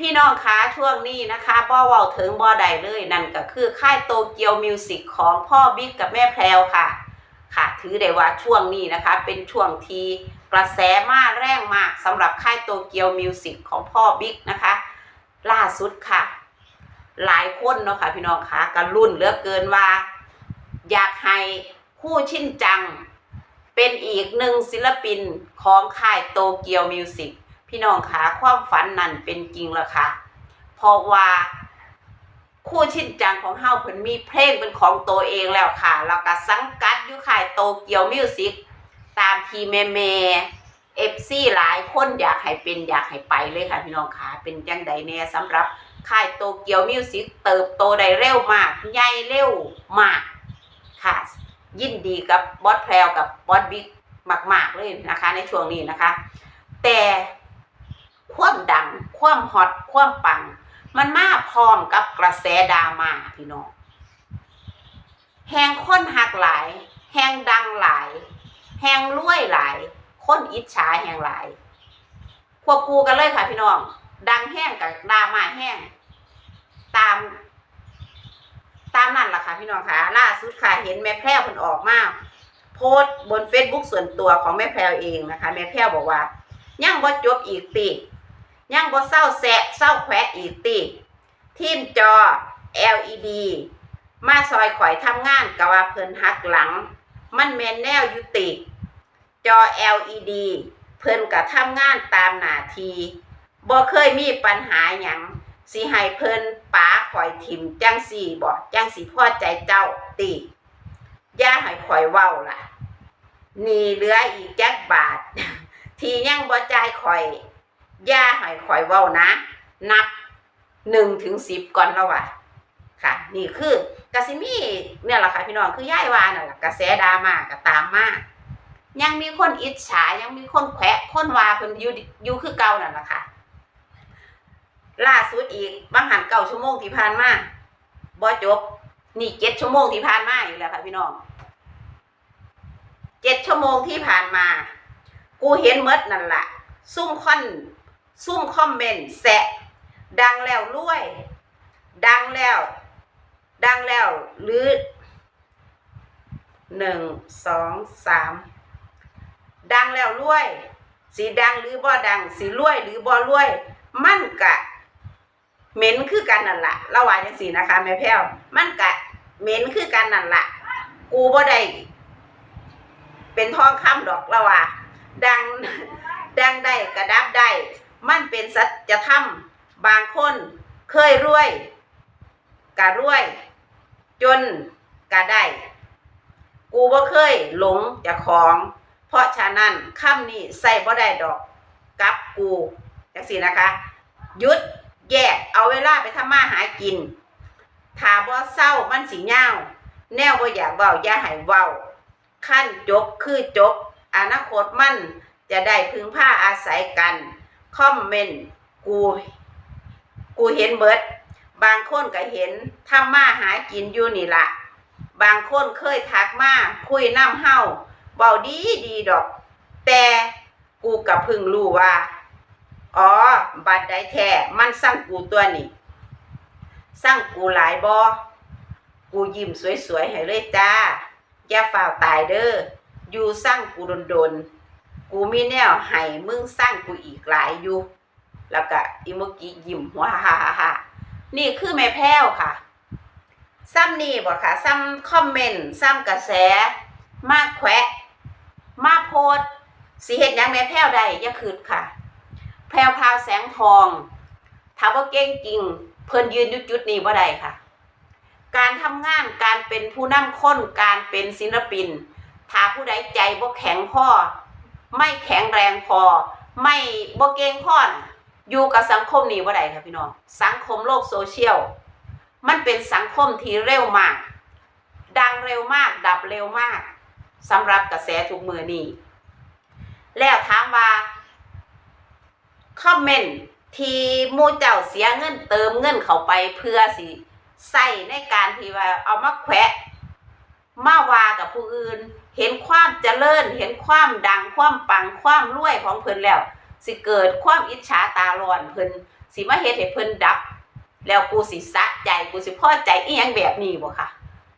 พี่น้องคะช่วงนี้นะคะบ่เว้าถึงบ่ใดเลยนั่นก็คือค่ายโตเกียวมิวสิกของพ่อบิ๊กกับแม่แพรวค่ะ ค่ะ ถือได้ว่าช่วงนี้นะคะ เป็นช่วงทีกระแสมาแรงมากสำหรับค่ายโตเกียวมิวสิกของพ่อบิ๊กนะคะ ล่าสุดค่ะ หลายคนเนาะค่ะพี่น้องคะกระรุ่นเหลือเกินว่า อยากให้คู่ชินจัง เป็นอีกหนึ่งศิลปินของค่ายโตเกียวมิวสิก พี่น้องคะความฝันนั้นเป็นจริงแล้วค่ะเพราะว่าคู่ชินจังของเฮาเพิ่นมีเพลงเป็นของตัวเองแล้วค่ะ แล้วก็สังกัดอยู่ค่ายโตเกียวมิวสิกตามทีแม่แม่เอฟซีหลายคนอยากให้เป็นอยากให้ไปเลยค่ะพี่น้องคะเป็นจังใดแน่สำหรับค่ายโตเกียวมิวสิกเติบโตได้เร็วมาก ใหญ่เร็วมากค่ะ ยินดีกับบอสแพรวกับบอสบิ๊กมาก ๆ เลยนะคะ ในช่วงนี้นะคะ แต่ ความดัง ความฮอต ความปัง มันมาพร้อมกับกระแสดราม่าพี่น้อง แหงคนหักหลาย แหงดังหลาย แหงรวยหลาย คนอิจฉาแหงหลาย ควบคู่กันเลยค่ะพี่น้อง ดังแห้งกับดราม่าแห้ง ตาม ตามนั่นแหละค่ะพี่น้องค่ะ ล่าสุดค่ะเห็นแม่แพรวเพิ่นออกมาโพสต์บน Facebook ส่วนตัวของแม่แพรวเองนะคะ แม่แพรวบอกว่า ยังบ่จบอีกติ ยังบ่เศร้าแสะเศร้าแขวะอีกติทีมจอ LED มาซอยข่อยทำงานกะว่าเพิ่นหักหลัง มันแมนแนวยุติ จอ LED เพิ่นก็ทำงานตามหน้าทีบ่เคยมีปัญหาหยังสิให้เพิ่นป๋าข่อยทิมจังสี่บ่จังสิพอใจเจ้าติย่าให้ข่อยเว้าล่ะนี่เหลืออีกจักบาท ที่ยังบ่จ่ายข่อย ย่าให้ข่อยเว้านะ นับหนึ่งถึงสิบก่อนแล้วว่ะค่ะ นี่คือกสิมี่เนี่ยแหละค่ะพี่น้องคือย่ายวานั่นแหละกระแสดราม่าก็ตามมายังมีคนอิจฉายังมีคนแขวะคนวาเพิ่นอยู่อยู่คือเก่านั่นแหละค่ะล่าสุดอีกบางหันเก้าชั่วโมงที่ผ่านมาบ่จบ นี่เจ็ดชั่วโมงที่ผ่านมาอยู่แล้วค่ะพี่น้องเจ็ดชั่วโมงที่ผ่านมา กูเห็นเมดนั่นแหละซุ่มคอน ซุ่มคอมเมนต์แซะดังแล้วรวย ดังแล้ว ดังแล้วหรือหนึ่งสองสามดังแล้วรวย สีดังหรือบ่ดัง สีรวยหรือบ่รวย มันกะเหม็นคือกันนั่นละเราว่าจังซี่นะคะแม่แพ้วมันกะเหม็นคือกันนั่นละกูบ่ได้เป็นทองคำดอกเราว่าดังดังได้กระดับได้ มันเป็นสัจธรรมบางคนเคยรวยกะรวย จนกะได้ กูบ่เคยหลงจะของ เพราะฉะนั้นคำนี้ใส่บ่ได้ดอกกับกูจังซี่นะคะยุดแยกเอาเวลาไปทำมาหากินถาบ่เศร้ามันสิยาแนวบ่อยากเว้าอย่าให้เว้าขั้นจบคือจบอนาคตมันจะได้พึ่งพาอาศัยกัน คอมเมนต์กูกูเห็นเบิด บางคนก็เห็นทำมาหากินอยู่นี่ละบางคนเคยทักมาคุยน้ำเฮาเบาดีดีดอก แต่กูกับพึ่งรู้ว่า อ๋อ บัตรได้แท้มันสั่งกูตัวนี่สั่งกูหลายบอกูยิ้มสวยๆให้เลยจ้า อย่าฝ่าวตายเด้ออยู่สั่งกูโดนๆ กูมีแนวให้มึงสั่งกูอีกหลายอยู่แล้วก็อีเมื่อกี้ยิ้มหัวฮ่าฮ่าฮ่าฮ่านี่คือแม่แพ้วค่ะ ซ้ำนี่บ่ค่ะ ซ้ำคอมเมนต์ ซ้ำกระแส มาแขวะ มาโพดสิเฮ็ดยังแม่แพ้วได้อย่าคืดค่ะ แพรวพาวแสงทองถามว่าเก่งจริง เพิ่นยืนยู่จุดนี้บ่ได้ค่ะ การทำงาน การเป็นผู้นำคนการเป็นศิลปิน ถ้าผู้ใดใจบ่แข็งพ่อ ไม่แข็งแรงพอ ไม่บ่เก่งพอนะอยู่กับสังคมนี้บ่าได้ค่ะพี่น้อง สังคมโลกโซเชียล มันเป็นสังคมที่เร็วมาก ดังเร็วมาก ดับเร็วมากสำหรับกระแสทุกมือนี้แล้วถามว่าคอมเมนต์ที่มูเจ้าเสียเงินเติมเงินเข้าไปเพื่อสิใส่ในการที่ว่าเอามาแขวะ มาว่ากับผู้อื่น เห็นความเจริญ เห็นความดังความปังความรวยของเพิ่นแล้ว สิเกิดความอิจฉาตาร้อนเพิ่นสิมาเฮ็ดให้เพิ่นดับ แล้วกูสิสะใจกูสิพอใจอีหยังแบบนี้บ่ค่ะ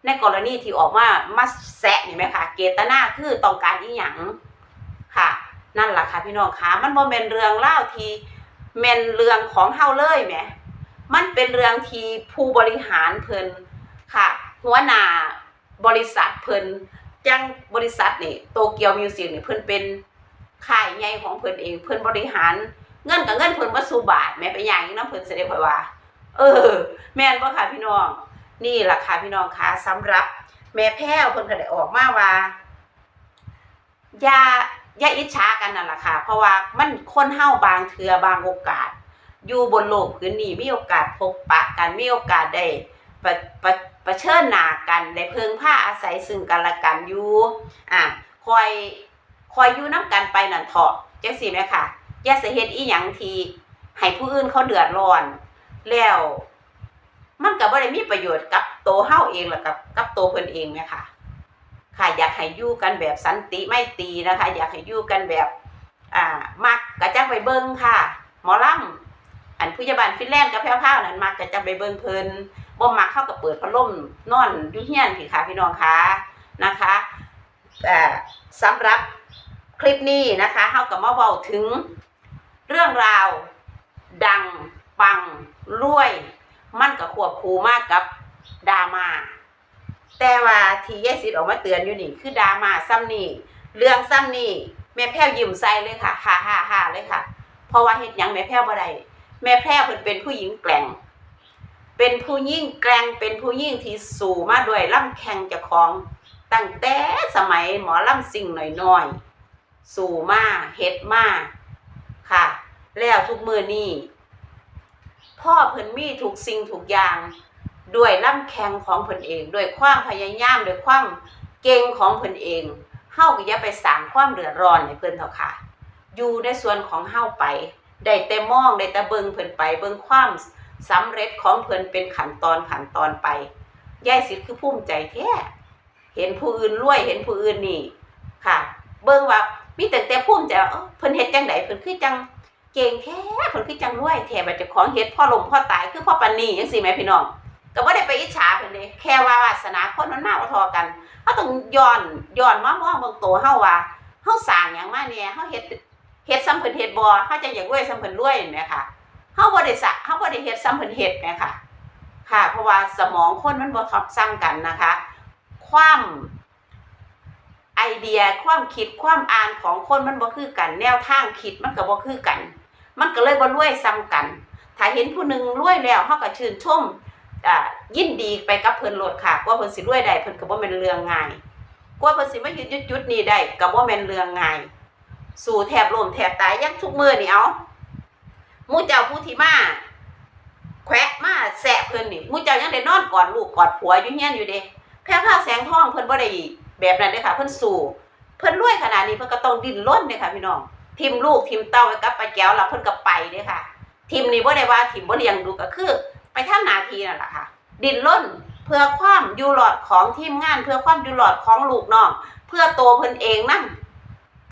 ในกรณีที่ออกมามาแซะนี่ไหมคะเกตนาคือต้องการอีหยังค่ะ นั่นล่ะค่ะพี่น้องคะมันบ่แม่นเรื่องเล่าที่แม่นเรื่องของเฮาเลยแหมมันเป็นเรื่องที่ผู้บริหารเพิ่นค่ะ หัวหน้า บริษัทเพิ่นจังบริษัทนี่โตเกียวมิวสิกนี่เพิ่นเป็นค่ายใหญ่ของเพิ่นเองเพิ่นบริหารเงินกับเงินเพิ่นบ่สู่บาทแม่ไปอย่างนี้นำเพิ่นสิได้ค่อยว่า เออ แม่นบ่ค่ะพี่น้อง นี่ล่ะค่ะพี่น้องคะสำหรับ แม่แพ้วเพิ่นก็ได้ออกมาว่าอย่าอย่าอิจฉากันนั่นล่ะค่ะ เพราะว่ามันคนเฮาบางเทื่อบางโอกาส อยู่บนโลกพื้นนี้มีโอกาสพบปะกันมีโอกาสได้ประประ ประเชิญหน้ากันได้เพิงผ้าอาศัยซึ่งกันและกันอยู่อะคอยคอยอยู่น้ำกันไปนั่นเถาะจังซี่แม่ค่ะอย่าสิเฮ็ดอีหยังทีให้ผู้อื่นเขาเดือดร้อน แล้ว มันก็บ่ได้มีประโยชน์กับโตเฮาเองและกับกับโตเพิ่นเองแม่ค่ะค่ะอยากให้อยู่กันแบบสันติไม่ตีนะคะ อยากให้อยู่กันแบบอ่ามักกะจังไปเบิ่งค่ะ หมอลำอันผู้ใหญ่บ้านฟินแลนด์กับแพ้วๆนั้นมักกะจังไปเบิ่งเพิ่น บ่มักเข้ากับเปิดพัดลมนอนอยู่เฮียนพี่ค่ะพี่น้องคะนะคะแต่สำหรับคลิปนี้นะคะเฮาก็มาเว้าถึงเรื่องราว ดังปังรวย มันก็ควบคู่มากกับดราม่าแต่ว่าที่ยสิทธิ์ออกมาเตือนอยู่นี่ คือดราม่าซ้ำนี่เรื่องซ้ำนี่แม่แพ้วยิ้มใส่เลยค่ะฮ่าฮ่าฮ่าเลยค่ะ เพราะว่าเฮ็ดหยังแม่แพ้วบ่ได้แม่แพ้วเพิ่นเป็นผู้หญิงแกร่ง เป็นผู้หญิงแกร่งเป็นผู้หญิงที่สู่มาด้วยล่ำแข่งจ้าของตั้งแต่สมัยหมอล่ำสิ่งหน่อยๆ สู่มาเฮ็ดมาค่ะ แล้วทุกมือนี่พ่อเพิ่นมีทุกสิ่งทุกอย่างด้วยล่ำแข่งของเพิ่นเองด้วยความพยายามด้วยความเก่งของเพิ่นเองเฮาก็อย่าไปสร้างความเดือดร้อนให้เพิ่นเถอะค่ะ อยู่ในส่วนของเฮาไปได้แต่มองได้แต่เบิ่งเพิ่นไปเบิ่งความ สำเร็จของเพิ่นเป็นขั้นตอนขั้นตอนไปยายสิทธิ์คือภูมิใจแท้เห็นผู้อื่นรวยเห็นผู้อื่นนี่ค่ะ เบิ่งว่ามีแต่แต่ภูมิใจว่าเพิ่นเฮ็ดจังไดเพิ่นคือจังเก่งแท้เพิ่นคือจังรวยแท้บัดเจ้าของเฮ็ดพ่อลมพ่อตายคือพ่อปานนี้จังซี่แหมพี่น้องก็บ่ได้ไปอิจฉาเพิ่นเด้แค่ว่าวาสนาคนมันมาบ่ทอกันเฮาต้องย้อนย้อนมามองเบิ่งตัวเฮาว่าเฮาสร้างหยังมาเนี่ยเฮาเฮ็ดเฮ็ดซ้ำเพิ่นเฮ็ดบ่เฮาจะอยากรวยซ้ำเพิ่นรวยเห็นไหมคะ เฮาบ่ได้สะเฮาบ่ได้เฮ็ดซ้ำเพิ่นเฮ็ดแหมค่ะ ค่ะ เพราะว่าสมองคนมันบ่ทับซ้ำกันนะคะ ความไอเดียความคิดความอ่านของคนมันบ่คือกัน แนวทางคิดมันก็บ่คือกัน มันก็เลยบ่รวยซ้ำกัน ถ้าเห็นผู้หนึงรวยแล้วเฮาก็ชื่นชมอ่ายินดีไปกับเพิ่นโลดค่ะกว่าเพิ่นสิรวยได้เพิ่นก็บ่แม่นเรื่องง่ายกว่าเพิ่นสิมายืนจุดนี้ได้ก็บ่แม่นเรื่องง่าย สู่แทบล่มแทบตายยังทุกมือนี่เอา มู่เจ้าผู้ที่มาแขวะมาแสะเพิ่นนี่มู่เจ้ายังได้นอนกอดลูกกอดผัวอยู่เฮียนอยู่เด้แพ้ผ้าแสงทองเพิ่นบ่ได้แบบนั้นเด้ค่ะ เพิ่นสู่เพิ่นรวยขนาดนี้เพิ่นก็ต้องดิ้นรนเด้ค่ะพี่น้องทิมลูกทิมเต้าไว้กับป้าแก้วแล้วเพิ่นก็ไปเด้ค่ะทิมนี่บ่ได้ว่าทิมบ่เลี้ยงดูก็คือ ไปทำหน้าที่นั่นแหละค่ะ ดิ้นรนเพื่อความอยู่รอดของทีมงาน เพื่อความอยู่รอดของลูกน้องเพื่อตัวเพิ่นเองนั่น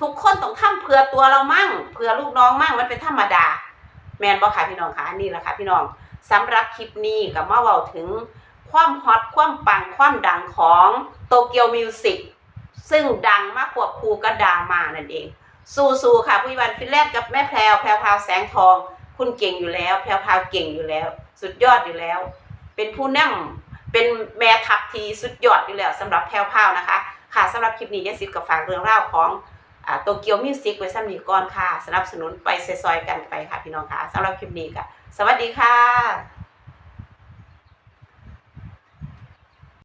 ทุกคนต้องทำเพื่อตัวเรามั่งเพื่อลูกน้องมั่งมันเป็นธรรมดา แมนบ่ค่ะพี่น้องคะอันนี่แหละค่ะพี่น้องสำหรับคลิปนี้ก็มาเว้าถึงความฮอตความปังความดังของโตเกียวมิวสิกซึ่งดังมากควบคู่กับดามานั่นเอง สู้ๆค่ะผู้วันฟินแลนด์กับแม่แพรวแพรวพาวแสงทอง คุณเก่งอยู่แล้ว แพรวพาวเก่งอยู่แล้ว สุดยอดอยู่แล้ว เป็นผู้นำเป็นแม่ทัพทีสุดยอดอยู่แล้วสำหรับแพรวพาวนะคะ ค่ะสำหรับคลิปนี้ยายซิดกับฝากเรื่องเล่าวของ โตเกียวมิวสิกไว้ซ้ำนี้ก่อนค่ะ สนับสนุนไปซอยๆกันไปค่ะพี่น้องค่ะสำหรับคลิปนี้ค่ะ สวัสดีค่ะ